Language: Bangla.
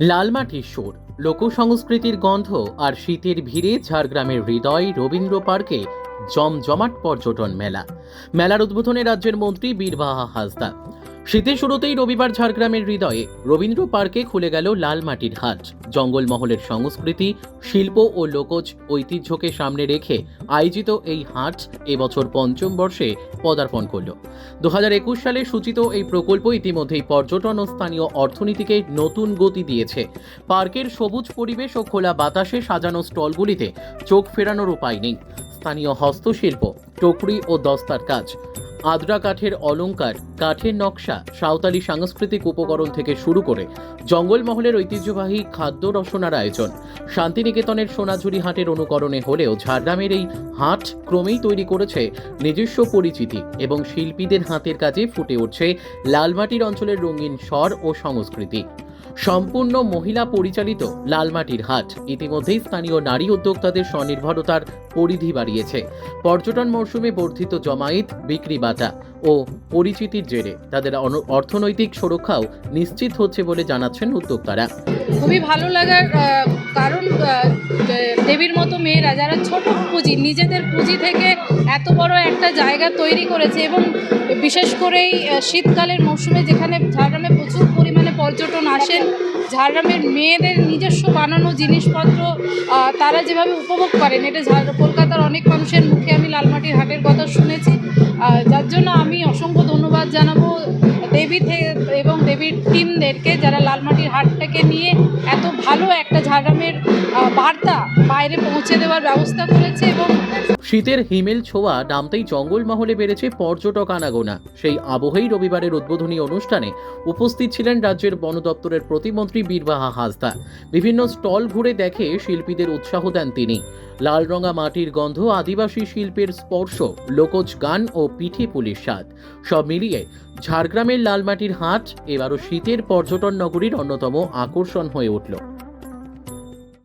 লালমাটির সুর লোকসংস্কৃতির গন্ধ আর শীতের ভিড়ে ঝাড়গ্রামের হৃদয় রবীন্দ্র পার্কে জমজমাট পর্যটন মেলা। মেলার উদ্বোধনে রাজ্যের মন্ত্রী বীরবাহা হাসদা। শীতের শুরুতেই রবিবার ঝাড়গ্রামের হৃদয়ে রবীন্দ্র পার্কে খুলে গেল লাল মাটির হাট। জঙ্গলমহলের সংস্কৃতি, শিল্প ও লোকজ ঐতিহ্যকে সামনে রেখে আয়োজিত এই হাট এবছর পঞ্চম বর্ষে পদার্পণ করল। দু হাজার একুশ সালে সূচিত এই প্রকল্প ইতিমধ্যেই পর্যটন ও স্থানীয় অর্থনীতিকে নতুন গতি দিয়েছে। পার্কের সবুজ পরিবেশ ও খোলা বাতাসে সাজানো স্টলগুলিতে চোখ ফেরানোর উপায় নেই। স্থানীয় হস্তশিল্প, টুকরি ও দস্তার কাজ। আদ্রা কাঠের অলংকার কাঠের নকশা, সাঁওতালি সাংস্কৃতিক উপকরণ থেকে শুরু করে জঙ্গলমহলের ঐতিহ্যবাহী খাদ্য রসনার আয়োজন। শান্তিনিকেতনের সোনাঝুরি হাটের অনুকরণে হলেও ঝাড়গ্রামের এই হাট ক্রমেই তৈরি করেছে নিজস্ব পরিচিতি এবং শিল্পীদের হাতের কাজে ফুটে উঠছে লালমাটির অঞ্চলের রঙিন স্বর ও সংস্কৃতি। সম্পূর্ণ মহিলা পরিচালিত লালমাটির হাট। ইতিমধ্যেই স্থানীয় নারী উদ্যোক্তাদের স্বনির্ভরতার পরিধি বাড়িয়েছে। পর্যটন মরশুমে বর্ধিত জমায়েত বিক্রি বাটা ও পরিচিতির জেরে তাদের অর্থনৈতিক সুরক্ষাও নিশ্চিত হচ্ছে বলে জানাচ্ছেন উদ্যোক্তারা। খুবই ভালো লাগার কারণ দেবীর মতো মেয়েরা যারা ছোট পুঁজি নিজেদের পুঁজি থেকে এত বড় একটা জায়গা তৈরি করেছে এবং বিশেষ করেই আহ, শীতকালের মৌসুমে যেখানে ঝাড়গ্রামে প্রচুর পর্যটন আসেন, ঝাড়গ্রামের মেয়েদের নিজস্ব বানানো জিনিসপত্র তারা যেভাবে উপভোগ করেন, এটা ঝাড়, কলকাতার অনেক মানুষের মুখে আমি লালমাটির হাটের কথা শুনেছি। যার জন্য আমি অসংখ্য ধন্যবাদ জানাব দেবী এবং দেবীর টিমদেরকে যারা লালমাটির হাটটাকে নিয়ে এত ভালো একটা ঝাড়গ্রামের বার্তা বাইরে পৌঁছে দেওয়ার ব্যবস্থা করেছে। শীতের হিমেল ছোঁয়া নামতেই জঙ্গলমহলে বেড়েছে পর্যটক আনাগোনা। সেই আবহেই রবিবারের উদ্বোধনী অনুষ্ঠানে উপস্থিত ছিলেন রাজ্যের বন দপ্তরের প্রতিমন্ত্রী বীরবাহা হাসদা। বিভিন্ন স্টল ঘুরে দেখে শিল্পীদের উৎসাহ দেন তিনি। লাল রঙা মাটির গন্ধ আদিবাসী শিল্পের স্পর্শ, লোকজ গান ও পিঠে পুলিশ স্বাদ। সব মিলিয়ে ঝাড়গ্রামের লালমাটির হাট এবারও শীতের পর্যটন নগরীর অন্যতম আকর্ষণ হয়ে উঠল।